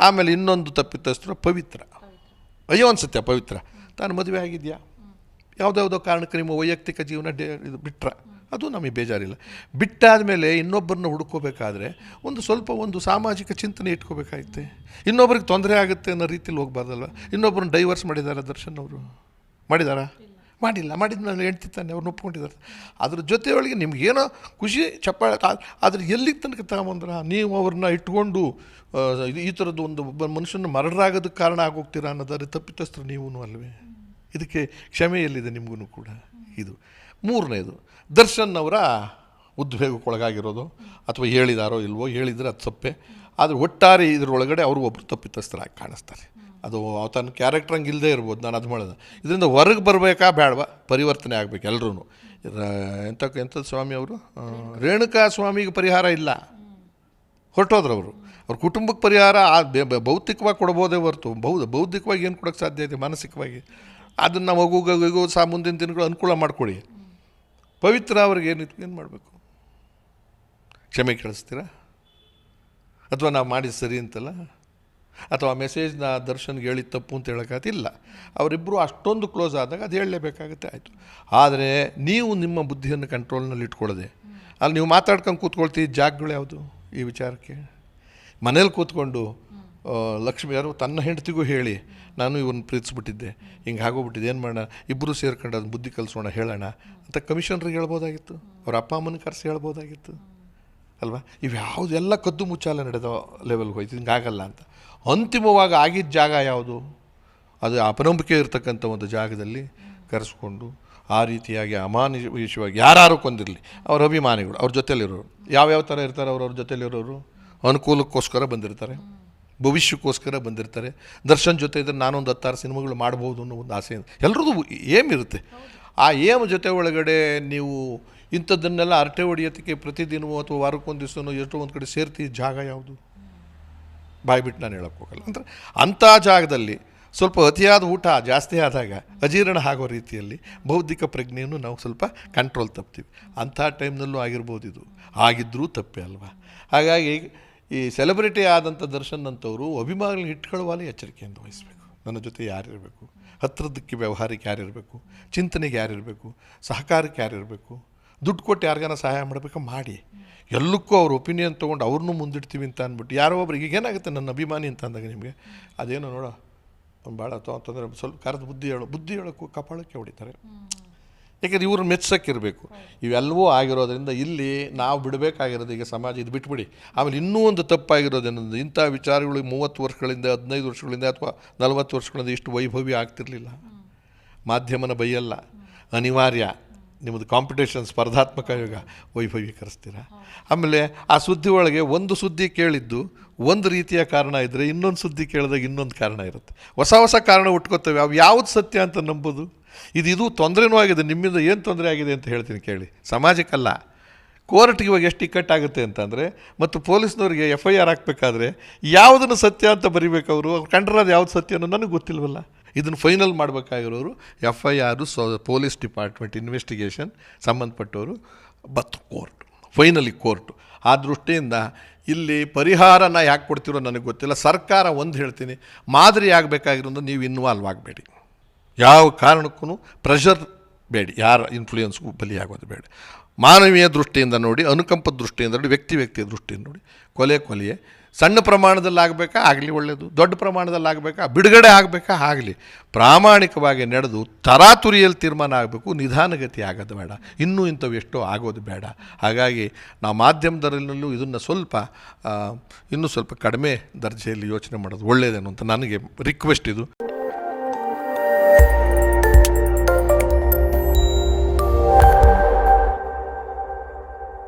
ಆಮೇಲೆ ಇನ್ನೊಂದು ತಪ್ಪಿತಸ್ಥರು ಪವಿತ್ರ. ಅಯ್ಯೋ ಅನ್ಸುತ್ತೆ ಪವಿತ್ರ. ತಾನು ಮದುವೆ ಆಗಿದೆಯಾ? ಯಾವುದ್ಯಾವುದೋ ಕಾರಣಕ್ಕೆ ನಿಮ್ಮ ವೈಯಕ್ತಿಕ ಜೀವನ ಡೇ ಇದು ಬಿಟ್ಟರೆ ಅದು ನಮಗೆ ಬೇಜಾರಿಲ್ಲ. ಬಿಟ್ಟಾದ ಮೇಲೆ ಇನ್ನೊಬ್ಬರನ್ನ ಹುಡ್ಕೋಬೇಕಾದ್ರೆ ಒಂದು ಸ್ವಲ್ಪ ಒಂದು ಸಾಮಾಜಿಕ ಚಿಂತನೆ ಇಟ್ಕೋಬೇಕಾಗುತ್ತೆ ಇನ್ನೊಬ್ರಿಗೆ ತೊಂದರೆ ಆಗುತ್ತೆ ಅನ್ನೋ ರೀತಿಲಿ ಹೋಗ್ಬಾರ್ದಲ್ವ? ಇನ್ನೊಬ್ಬರನ್ನ ಡೈವರ್ಸ್ ಮಾಡಿದ್ದಾರೆ ದರ್ಶನ್ ಅವರು? ಮಾಡಿದಾರಾ? ಮಾಡಿಲ್ಲ. ಮಾಡಿದ್ದು ನಾನು ಹೇಳ್ತಿರ್ತಾನೆ ತಾನೆ, ಅವ್ರನ್ನ ಒಪ್ಕೊಂಡಿದ್ದಾರೆ. ಅದ್ರ ಜೊತೆಯೊಳಗೆ ನಿಮಗೇನೋ ಖುಷಿ, ಚಪ್ಪಾಳೆ ಆದರೆ ಎಲ್ಲಿಗೆ ತನಕ ತಗೊಂಬಂದ್ರ, ನೀವು ಅವ್ರನ್ನ ಇಟ್ಕೊಂಡು ಈ ಥರದ್ದು ಒಂದು ಒಬ್ಬ ಮನುಷ್ಯನ ಮರಡರಾಗೋದಕ್ಕೆ ಕಾರಣ ಆಗೋಗ್ತೀರಾ ಅನ್ನೋದಾದ್ರೆ ತಪ್ಪಿತಸ್ಥರು ನೀವೂ ಅಲ್ವೇ? ಇದಕ್ಕೆ ಕ್ಷಮೆ ಎಲ್ಲಿದೆ ನಿಮಗೂ ಕೂಡ ಇದು. ಮೂರನೇದು, ದರ್ಶನ್ ಅವರ ಉದ್ವೇಗಕ್ಕೊಳಗಾಗಿರೋದು, ಅಥವಾ ಹೇಳಿದಾರೋ ಇಲ್ವೋ, ಹೇಳಿದರೆ ಅದು ತಪ್ಪೆ ಆದರೆ ಒಟ್ಟಾರೆ ಇದರೊಳಗಡೆ ಅವರು ಒಬ್ಬರು ತಪ್ಪಿತಸ್ಥರಾಗಿ ಕಾಣಿಸ್ತಾರೆ. ಅದು ತನ್ನ ಕ್ಯಾರೆಕ್ಟರ್ ಹಂಗೆ ಇಲ್ಲದೆ ಇರ್ಬೋದು, ನಾನು ಅದು ಮಾಡೋದು. ಇದರಿಂದ ಹೊರಗೆ ಬರಬೇಕಾ ಬೇಡವಾ ಪರಿವರ್ತನೆ ಆಗಬೇಕು ಎಲ್ಲರೂ ಎಂಥ ಎಂಥದ್ದು ಸ್ವಾಮಿ ಅವರು? ರೇಣುಕಾ ಸ್ವಾಮಿಗೆ ಪರಿಹಾರ ಇಲ್ಲ. ಹೊರಟೋದ್ರು ಅವರು. ಅವ್ರ ಕುಟುಂಬಕ್ಕೆ ಪರಿಹಾರ, ಆ ಭೌತಿಕವಾಗಿ ಕೊಡ್ಬೋದೇ ಹೊರತು. ಬೌದ್ಧ ಬೌದ್ಧಿಕವಾಗಿ ಏನು ಕೊಡೋಕ್ಕೆ ಸಾಧ್ಯ ಇದೆ ಮಾನಸಿಕವಾಗಿ? ಅದನ್ನು ಮಗುಗ ಸಹ ಮುಂದಿನ ದಿನಗಳು ಅನುಕೂಲ ಮಾಡಿಕೊಡಿ ಪವಿತ್ರ ಅವ್ರಿಗೆ ಏನು ಏನು ಮಾಡಬೇಕು? ಕ್ಷಮೆ ಕೇಳಿಸ್ತೀರಾ? ಅಥವಾ ನಾವು ಮಾಡಿ ಸರಿ ಅಂತಲ್ಲ? ಅಥವಾ ಮೆಸೇಜ್ನ ದರ್ಶನ್ಗೆ ಹೇಳಿದ ತಪ್ಪು ಅಂತ ಹೇಳೋಕ್ಕಾಗತ್ತಿಲ್ಲ ಅವರಿಬ್ಬರು ಅಷ್ಟೊಂದು ಕ್ಲೋಸ್ ಆದಾಗ ಅದು ಹೇಳಲೇಬೇಕಾಗುತ್ತೆ, ಆಯಿತು. ಆದರೆ ನೀವು ನಿಮ್ಮ ಬುದ್ಧಿಯನ್ನು ಕಂಟ್ರೋಲ್ನಲ್ಲಿ ಇಟ್ಕೊಳ್ಳದೆ. ಅಲ್ಲಿ ನೀವು ಮಾತಾಡ್ಕೊಂಡು ಕೂತ್ಕೊಳ್ತೀವಿ ಜಾಗಗಳು ಯಾವುದು ಈ ವಿಚಾರಕ್ಕೆ? ಮನೇಲಿ ಕೂತ್ಕೊಂಡು ಲಕ್ಷ್ಮಿ ಯಾರು ತನ್ನ ಹೆಂಡತಿಗೂ ಹೇಳಿ, ನಾನು ಇವನ್ನ ಪ್ರೀತಿಸ್ಬಿಟ್ಟಿದ್ದೆ, ಹಿಂಗೆ ಆಗೋಗ್ಬಿಟ್ಟಿದ್ದೆ ಏನು ಮಾಡೋಣ? ಇಬ್ಬರು ಸೇರ್ಕೊಂಡು ಅದನ್ನ ಬುದ್ಧಿ ಕಲಿಸೋಣ, ಹೇಳೋಣ ಅಂತ ಕಮಿಷನ್ರಿಗೆ ಹೇಳ್ಬೋದಾಗಿತ್ತು. ಅವ್ರ ಅಪ್ಪ ಅಮ್ಮನ ಕರೆಸಿ ಹೇಳ್ಬೋದಾಗಿತ್ತು. ಅಲ್ವಾ? ಇವ್ಯಾವುದೆಲ್ಲ ಕದ್ದು ಮುಚ್ಚಾಲ ನಡೆದ ಲೆವೆಲ್ಗೆ ಹೋಯ್ತು. ಹಿಂಗಾಗಲ್ಲ ಅಂತ. ಅಂತಿಮವಾಗಿ ಆಗಿದ್ದ ಜಾಗ ಯಾವುದು? ಅದು ಅಪನಂಬಿಕೆ ಇರತಕ್ಕಂಥ ಒಂದು ಜಾಗದಲ್ಲಿ ಕರೆಸ್ಕೊಂಡು ಆ ರೀತಿಯಾಗಿ ಅಮಾನುಷವಾಗಿ ಯಾರು ಕೊಂದಿರಲಿ. ಅವ್ರ ಅಭಿಮಾನಿಗಳು, ಅವ್ರ ಜೊತೆಯಲ್ಲಿರೋರು ಯಾವ್ಯಾವ ಥರ ಇರ್ತಾರೆ ಅವ್ರು ಅವ್ರ ಜೊತೆಲಿರೋರು? ಅನುಕೂಲಕ್ಕೋಸ್ಕರ ಬಂದಿರ್ತಾರೆ. ಭವಿಷ್ಯಕ್ಕೋಸ್ಕರ ಬಂದಿರ್ತಾರೆ. ದರ್ಶನ್ ಜೊತೆ ಇದ್ದರೆ ನಾನೊಂದು ಹತ್ತಾರು ಸಿನಿಮಾಗಳು ಮಾಡ್ಬೋದು ಅನ್ನೋ ಒಂದು ಆಸೆ. ಎಲ್ಲರದ್ದು ಏಮ್ ಇರುತ್ತೆ. ಆ ಏಮ್ ಜೊತೆ ಒಳಗಡೆ ನೀವು ಇಂಥದ್ದನ್ನೆಲ್ಲ ಅರಟೆ ಹೊಡೆಯೋದಕ್ಕೆ ಪ್ರತಿದಿನವೋ ಅಥವಾ ವಾರಕ್ಕೊಂದು ದಿವಸನೋ ಎಷ್ಟೋ ಒಂದು ಕಡೆ ಸೇರ್ತಿ ಜಾಗ ಯಾವುದು? ಬಾಯಿ ಬಿಟ್ಟು ನಾನು ಹೇಳಕ್ಕೆ ಹೋಗಲ್ಲ. ಅಂದರೆ ಅಂಥ ಜಾಗದಲ್ಲಿ ಸ್ವಲ್ಪ ಅತಿಯಾದ ಊಟ ಜಾಸ್ತಿ ಆದಾಗ ಅಜೀರ್ಣ ಆಗೋ ರೀತಿಯಲ್ಲಿ ಬೌದ್ಧಿಕ ಪ್ರಜ್ಞೆಯನ್ನು ನಾವು ಸ್ವಲ್ಪ ಕಂಟ್ರೋಲ್ ತಪ್ತೀವಿ. ಅಂಥ ಟೈಮ್ನಲ್ಲೂ ಆಗಿರ್ಬೋದು ಇದು. ಆಗಿದ್ದರೂ ತಪ್ಪೇ ಅಲ್ವಾ? ಹಾಗಾಗಿ ಈ ಸೆಲೆಬ್ರಿಟಿ ಆದಂಥ ದರ್ಶನ್ ಅಂತವರು ಅಭಿಮಾನಿಗಳು ಇಟ್ಕೊಳ್ಳುವಲ್ಲಿ ಎಚ್ಚರಿಕೆಯಿಂದ ವಹಿಸಬೇಕು. ನನ್ನ ಜೊತೆ ಯಾರಿರಬೇಕು? ಹತ್ತಿರದಕ್ಕೆ ವ್ಯವಹಾರಕ್ಕೆ ಯಾರಿರಬೇಕು? ಚಿಂತನೆಗೆ ಯಾರಿರಬೇಕು? ಸಹಕಾರಕ್ಕೆ ಯಾರಿರಬೇಕು? ದುಡ್ಡು ಕೊಟ್ಟು ಯಾರಿಗಾನ ಸಹಾಯ ಮಾಡಬೇಕು, ಮಾಡಿ. ಎಲ್ಲಕ್ಕೂ ಅವ್ರ ಒಪಿನಿಯನ್ ತೊಗೊಂಡು ಅವ್ರನ್ನೂ ಮುಂದಿಡ್ತೀವಿ ಅಂತ ಅಂದ್ಬಿಟ್ಟು ಯಾರೋ ಒಬ್ರಿಗೆ ಈಗ ಏನಾಗುತ್ತೆ ನನ್ನ ಅಭಿಮಾನಿ ಅಂತ ಅಂದಾಗ ನಿಮಗೆ? ಅದೇನೋ ನೋಡೋ ಒಂದು ಭಾಳ ಅಂತಂದರೆ ಸ್ವಲ್ಪ ಕರೆದು ಬುದ್ಧಿ ಹೇಳು, ಬುದ್ಧಿ ಹೇಳೋಕ್ಕೂ ಕಪಾಳಕ್ಕೆ ಹೊಡಿತಾರೆ. ಯಾಕಂದ್ರೆ ಇವ್ರು ಮೆಚ್ಚಕ್ಕಿರಬೇಕು ಇವೆಲ್ಲವೂ ಆಗಿರೋದ್ರಿಂದ ಇಲ್ಲಿ ನಾವು ಬಿಡಬೇಕಾಗಿರೋದು ಈಗ ಸಮಾಜ ಇದು ಬಿಟ್ಬಿಡಿ. ಆಮೇಲೆ ಇನ್ನೂ ಒಂದು ತಪ್ಪಾಗಿರೋದೇನಂದ್ರೆ ಇಂಥ ವಿಚಾರಗಳು ಮೂವತ್ತು ವರ್ಷಗಳಿಂದ, ಹದಿನೈದು ವರ್ಷಗಳಿಂದ ಅಥವಾ ನಲವತ್ತು ವರ್ಷಗಳಿಂದ ಇಷ್ಟು ವೈಭವಿ ಆಗ್ತಿರಲಿಲ್ಲ. ಮಾಧ್ಯಮನ ಬೈಯಲ್ಲ. ಅನಿವಾರ್ಯ. ನಿಮ್ಮದು ಕಾಂಪಿಟೇಷನ್ ಸ್ಪರ್ಧಾತ್ಮಕ ಯೋಗ ವೈಭವೀಕರಿಸ್ತೀರ? ಆಮೇಲೆ ಆ ಸುದ್ದಿ ಒಳಗೆ ಒಂದು ಸುದ್ದಿ ಕೇಳಿದ್ದು ಒಂದು ರೀತಿಯ ಕಾರಣ ಇದ್ದರೆ ಇನ್ನೊಂದು ಸುದ್ದಿ ಕೇಳಿದಾಗ ಇನ್ನೊಂದು ಕಾರಣ ಇರುತ್ತೆ. ಹೊಸ ಹೊಸ ಕಾರಣ ಉಟ್ಕೋತೇವೆ. ಅವು ಯಾವುದು ಸತ್ಯ ಅಂತ ನಂಬೋದು? ಇದು ಇದು ತೊಂದರೆನೂ ಆಗಿದೆ. ನಿಮ್ಮಿಂದ ಏನು ತೊಂದರೆ ಆಗಿದೆ ಅಂತ ಹೇಳ್ತೀನಿ ಕೇಳಿ. ಸಮಾಜಕ್ಕಲ್ಲ. ಕೋರ್ಟ್ಗೆ ಇವಾಗ ಎಷ್ಟು ಇಕ್ಕಟ್ಟಾಗುತ್ತೆ ಅಂತಂದರೆ, ಮತ್ತು ಪೊಲೀಸ್ನವ್ರಿಗೆ ಎಫ್ ಐ ಆರ್ ಹಾಕಬೇಕಾದ್ರೆ ಯಾವುದನ್ನು ಸತ್ಯ ಅಂತ ಬರಿಬೇಕು ಅವರು? ಅವ್ರು ಅದು ಯಾವ್ದು ಸತ್ಯ ಅನ್ನೋ ನನಗೆ ಗೊತ್ತಿಲ್ವಲ್ಲ. ಇದನ್ನು final ಮಾಡಬೇಕಾಗಿರೋರು F I R so, police department investigation ಸಂಬಂಧಪಟ್ಟವರು ಬತ್ ಕೋರ್ಟ್, ಫೈನಲಿ ಕೋರ್ಟು. ಆ ದೃಷ್ಟಿಯಿಂದ ಇಲ್ಲಿ ಪರಿಹಾರನ ಯಾಕೆ ಕೊಡ್ತಿರೋ ನನಗೆ ಗೊತ್ತಿಲ್ಲ. ಸರ್ಕಾರ ಒಂದು ಹೇಳ್ತೀನಿ ಮಾದರಿ ಆಗಬೇಕಾಗಿರೋದು ನೀವು ಇನ್ವಾಲ್ವ್ ಆಗಬೇಡಿ. ಯಾವ ಕಾರಣಕ್ಕೂ ಪ್ರೆಷರ್ ಬೇಡಿ. ಯಾರ ಇನ್ಫ್ಲೂಯೆನ್ಸ್ಗೂ ಬಲಿಯಾಗೋದು ಬೇಡ. ಮಾನವೀಯ ದೃಷ್ಟಿಯಿಂದ ನೋಡಿ, ಅನುಕಂಪ ದೃಷ್ಟಿಯಿಂದ ನೋಡಿ, ವ್ಯಕ್ತಿ ವ್ಯಕ್ತಿಯ ದೃಷ್ಟಿಯಿಂದ ನೋಡಿ. ಕೊಲೆ ಕೊಲೆಯೇ. ಸಣ್ಣ ಪ್ರಮಾಣದಲ್ಲಿ ಆಗಬೇಕಾ ಆಗಲಿ ಒಳ್ಳೆಯದು ದೊಡ್ಡ ಪ್ರಮಾಣದಲ್ಲಿ ಆಗಬೇಕಾ ಬಿಡುಗಡೆ ಆಗಬೇಕಾ? ಆಗಲಿ. ಪ್ರಾಮಾಣಿಕವಾಗಿ ನಡೆದು ತರಾತುರಿಯಲ್ಲಿ ತೀರ್ಮಾನ ಆಗಬೇಕು. ನಿಧಾನಗತಿ ಆಗೋದು ಬೇಡ. ಇನ್ನೂ ಇಂಥವು ಎಷ್ಟೋ ಆಗೋದು ಬೇಡ. ಹಾಗಾಗಿ ನಾವು ಮಾಧ್ಯಮದಲ್ಲೂ ಇದನ್ನು ಸ್ವಲ್ಪ ಇನ್ನೂ ಸ್ವಲ್ಪ ಕಡಿಮೆ ದರ್ಜೆಯಲ್ಲಿ ಯೋಚನೆ ಮಾಡೋದು ಒಳ್ಳೆಯದೇನು ಅಂತ ನನಗೆ ರಿಕ್ವೆಸ್ಟ್ ಇದು.